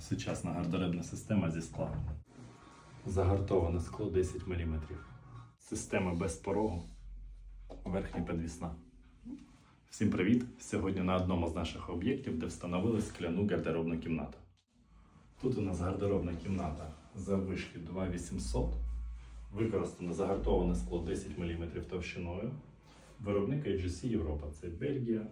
Сучасна гардеробна система зі скла. Загартоване скло 10 мм. Система без порогу. Верхня підвісна. Всім привіт! Сьогодні на одному з наших об'єктів, де встановили скляну гардеробну кімнату. Тут у нас гардеробна кімната заввишки 2800. Використано загартоване скло 10 мм товщиною. Виробник AGC Європа. Це Бельгія.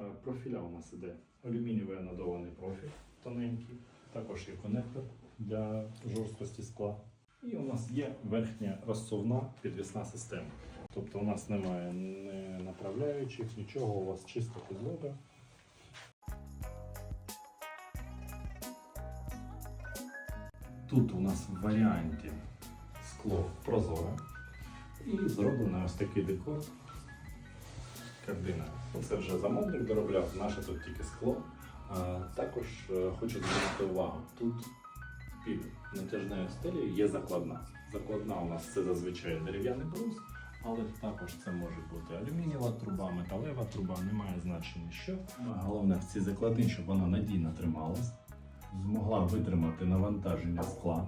Е, Профіля у нас іде алюмінієвий анодований профіль тоненький. Також є конектор для жорсткості скла. І у нас є верхня розсувна підвісна система. Тобто у нас немає ні направляючих, нічого, у вас чиста підлога. Тут у нас в варіанті скло прозоре і зроблено ось такий декор. Кардина. Це вже замовник доробляв, наше тут тільки скло. Також е, хочу звернути увагу, тут під натяжною стелею є закладна. Закладна у нас це зазвичай дерев'яний брус, але також це може бути алюмінієва труба, металева труба, немає значення що. Головне в цій закладні, щоб вона надійно трималась, змогла витримати навантаження скла.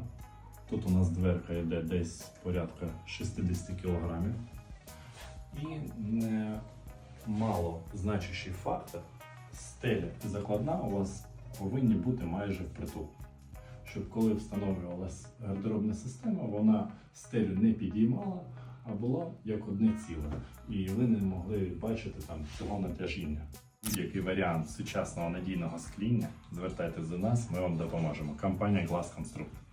Тут у нас дверка йде десь порядка 60 кг. І не мало значущий фактор, стеля закладна у вас повинні бути майже впритул. Щоб коли встановлювалася гардеробна система, вона стелю не підіймала, а була як одне ціле. І ви не могли бачити там цього натяжіння. Будь-який варіант сучасного надійного скління, звертайтеся до нас, ми вам допоможемо. Компанія Glass Construct.